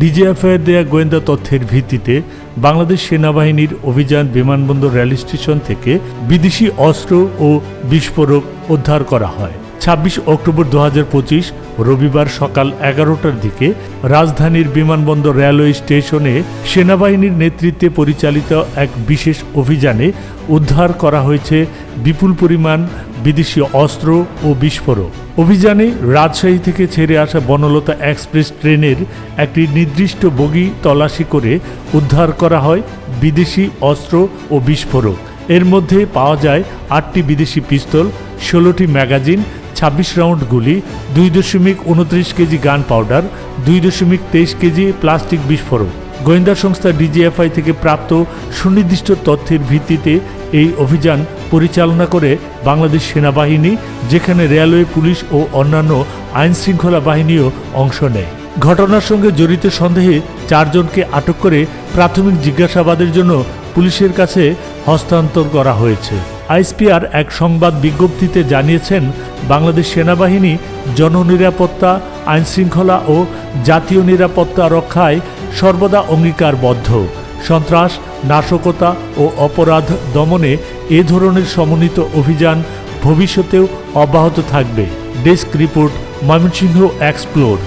ডিজিএফআইয়ের দেয়া গোয়েন্দা তথ্যের ভিত্তিতে বাংলাদেশ সেনাবাহিনীর অভিযান বিমানবন্দর রেল স্টেশন থেকে বিদেশি অস্ত্র ও বিস্ফোরক উদ্ধার করা হয়। ছাব্বিশ অক্টোবর দু হাজার পঁচিশ, রবিবার সকাল এগারোটার দিকে রাজধানীর বিমানবন্দর রেলওয়ে স্টেশনে সেনাবাহিনীর নেতৃত্বে পরিচালিত এক বিশেষ অভিযানে উদ্ধার করা হয়েছে বিপুল পরিমাণ বিদেশি অস্ত্র ও বিস্ফোরক। অভিযানে রাজশাহী থেকে ছেড়ে আসা বনলতা এক্সপ্রেস ট্রেনের একটি নির্দিষ্ট বগি তল্লাশি করে উদ্ধার করা হয় বিদেশি অস্ত্র ও বিস্ফোরক। এর মধ্যে পাওয়া যায় আটটি বিদেশি পিস্তল, ষোলোটি ম্যাগাজিন ছাব্বিশ রাউন্ড গুলি, দুই দশমিক উনত্রিশ কেজি গান পাউডার, দুই দশমিক তেইশ কেজি প্লাস্টিক বিস্ফোরক। গোয়েন্দা সংস্থা ডিজিএফআই থেকে প্রাপ্ত সুনির্দিষ্ট তথ্যের ভিত্তিতে এই অভিযান পরিচালনা করে বাংলাদেশ সেনাবাহিনী, যেখানে রেলওয়ে, পুলিশ ও অন্যান্য আইনশৃঙ্খলা বাহিনীও অংশ নেয়। ঘটনার সঙ্গে জড়িত সন্দেহে চারজনকে আটক করে প্রাথমিক জিজ্ঞাসাবাদের জন্য পুলিশের কাছে হস্তান্তর করা হয়েছে। আইসপিআর এক সংবাদ বিজ্ঞপ্তিতে জানিয়েছেন, বাংলাদেশ সেনাবাহিনী জননিরাপত্তা, আইনশৃঙ্খলা ও জাতীয় নিরাপত্তা রক্ষায় সর্বদা অঙ্গীকারবদ্ধ। সন্ত্রাস, নাশকতা ও অপরাধ দমনে এ ধরনের সমন্বিত অভিযান ভবিষ্যতেও অব্যাহত থাকবে। Desk report Mymensingh explore.